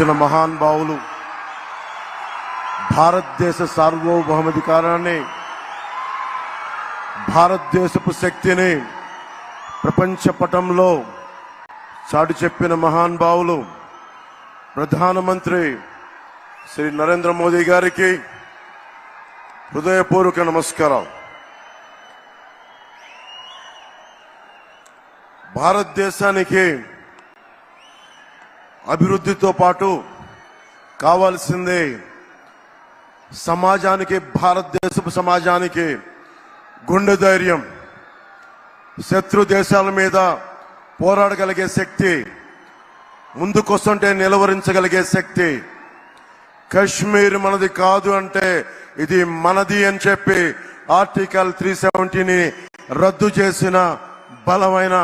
ఇచ్చిన మహానుభావులు భారతదేశ సార్వభౌమాధికారాన్ని భారతదేశపు శక్తిని ప్రపంచ పటంలో చాటి చెప్పిన మహానుభావులు ప్రధానమంత్రి శ్రీ నరేంద్ర మోదీ గారికి హృదయపూర్వక నమస్కారం భారతదేశానికి అభివృద్ధితో పాటు కావాల్సింది సమాజానికి భారతదేశపు సమాజానికి గుండె ధైర్యం. శత్రు దేశాల మీద పోరాడగలిగే శక్తి ముందుకొస్తుంటే నిలవరించగలిగే శక్తి కశ్మీర్ మనది కాదు అంటే ఇది మనది అని చెప్పి ఆర్టికల్ త్రీ సెవెంటీని రద్దు చేసిన బలమైన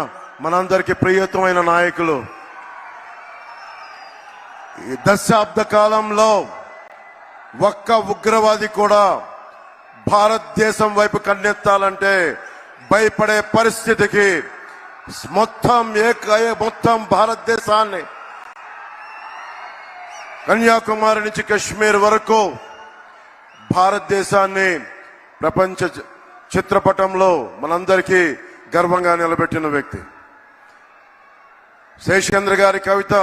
మనందరికీ ప్రియతమైన నాయకులు. ఈ దశాబ్ద కాలంలో ఒక్క ఉగ్రవాది కూడా భారతదేశం వైపు కన్నెత్తాలంటే భయపడే పరిస్థితికి మొత్తం ఏక మొత్తం భారతదేశాన్ని కన్యాకుమారి నుంచి కశ్మీర్ వరకు భారతదేశాన్ని ప్రపంచ చిత్రపటంలో మనందరికీ గర్వంగా నిలబెట్టిన వ్యక్తి. శేషేంద్ర గారి కవిత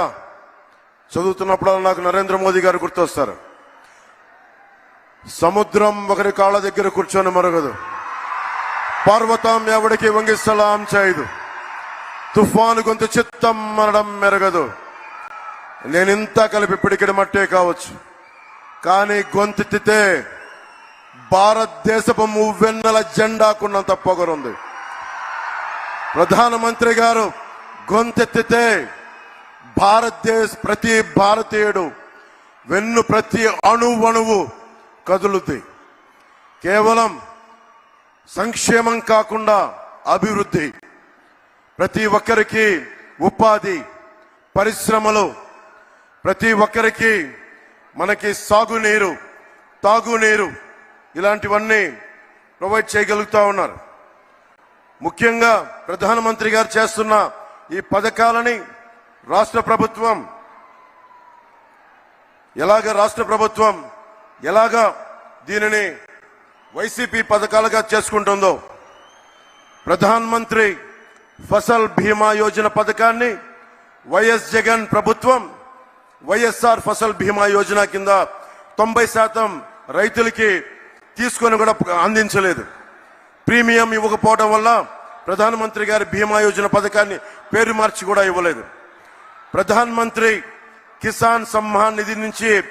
చదువుతున్నప్పుడు నాకు నరేంద్ర మోదీ గారు గుర్తొస్తారు. సముద్రం ఒకరి కాళ్ళ దగ్గర కూర్చొని మరగదు. పర్వతం ఎవడికి వంగి సలాం చేయదు. తుఫాను గొంతు చిత్తం మనడం మెరగదు. నేనింత కలిపి పిడికిడి మట్టే కావచ్చు. కానీ గొంతెత్తితే భారతదేశపు మువ్వెన్నెల జెండాకున్నంత పొగరుంది. ప్రధానమంత్రి గారు గొంతెత్తితే భారతదేశ ప్రతి భారతీయుడు వెన్ను ప్రతి అణువణువు కదులుతాయి కేవలం సంక్షేమం కాకుండా అభివృద్ధి. ప్రతి ఒక్కరికి ఉపాధి పరిశ్రమలు ప్రతి ఒక్కరికి మనకి సాగునీరు తాగునీరు ఇలాంటివన్నీ ప్రొవైడ్ చేయగలుగుతా ఉన్నారు. ముఖ్యంగా ప్రధానమంత్రి గారు చేస్తున్న ఈ పథకాలని రాష్ట్ర ప్రభుత్వం. ఎలాగ రాష్ట్ర ప్రభుత్వం ఎలాగ దీనిని వైసీపీ పథకాలుగా చేసుకుంటుందో ప్రధాన్ మంత్రి ఫసల్ బీమా యోజన పథకాన్ని వైఎస్ జగన్ ప్రభుత్వం వైఎస్ఆర్ ఫసల్ బీమా యోజన కింద తొంభై శాతం రైతులకి తీసుకొని కూడా అందించలేదు. ప్రీమియం ఇవ్వకపోవడం వల్ల ప్రధానమంత్రి గారి బీమా యోజన పథకాన్ని పేరు మార్చి కూడా ఇవ్వలేదు. ప్రధాన మంత్రి కిసాన్ సమ్మాన్ నిధి నుంచి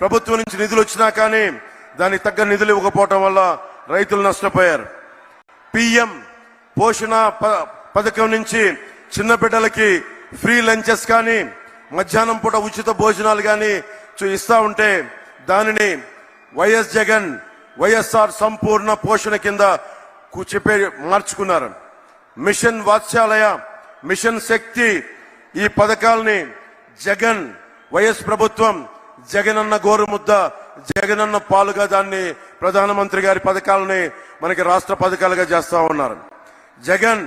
ప్రభుత్వం నుంచి నిధులు వచ్చినా కానీ దానికి తగ్గ నిధులు ఇవ్వకపోవటం వల్ల రైతులు నష్టపోయారు. పిఎం పోషణ ప- పథకం నుంచి చిన్న బిడ్డలకి ఫ్రీ లంచెస్ కానీ మధ్యాహ్నం పూట ఉచిత భోజనాలు కానీ ఇస్తా ఉంటే దానిని వైఎస్ జగన్ వైఎస్ఆర్ సంపూర్ణ పోషణ కింద చెప్పే మార్చుకున్నారు. మిషన్ వాత్సాలయ మిషన్ శక్తి ఈ పథకాల్ని జగన్ వైఎస్ ప్రభుత్వం జగనన్న గోరుముద్ద జగనన్న పాలుగా దాన్ని ప్రధానమంత్రి గారి పథకాలని మనకి రాష్ట్ర పథకాలుగా చేస్తా ఉన్నారు. జగన్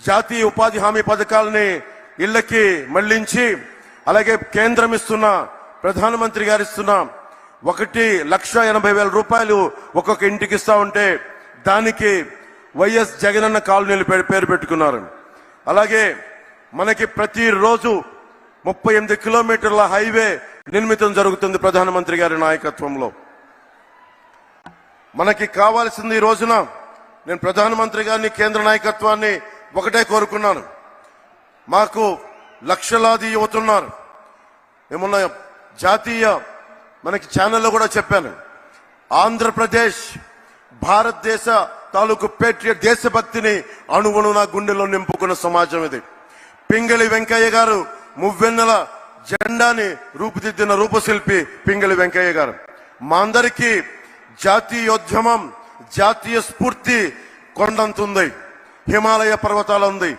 జాతీయ ఉపాధి హామీ పథకాలని ఇళ్ళకి మళ్ళించి అలాగే కేంద్రం ఇస్తున్న ప్రధానమంత్రి గారు ఇస్తున్న ఒకటి లక్ష ఎనభై వేల రూపాయలు ఒక్కొక్క ఇంటికి ఇస్తా ఉంటే దానికి వైఎస్ జగనన్న కాలనీలు పేరు పేరు పెట్టుకున్నారు. అలాగే మనకి ప్రతిరోజు ముప్పై ఎనిమిది కిలోమీటర్ల హైవే నిర్మితం జరుగుతుంది ప్రధానమంత్రి గారి నాయకత్వంలో. మనకి కావాల్సింది ఈ రోజున నేను ప్రధానమంత్రి గారిని కేంద్ర నాయకత్వాన్ని ఒకటే కోరుకున్నాను. మాకు లక్షలాది యువతున్నారు ఏమన్నా జాతీయ మనకి ఛానల్లో కూడా చెప్పాను. ఆంధ్రప్రదేశ్ భారతదేశ తాలూకు పేట్రియట్ దేశభక్తిని అణువును నా గుండెలో నింపుకున్న సమాజం ఇది. పింగళి వెంకయ్య గారు మువ్వెన్నెల జెండాని రూపుదిద్దిన రూపశిల్పి పింగళి వెంకయ్య గారు. మా అందరికీ జాతీయోద్యమం జాతీయ స్ఫూర్తి కొండంతుంది. హిమాలయ పర్వతాలు ఉంది.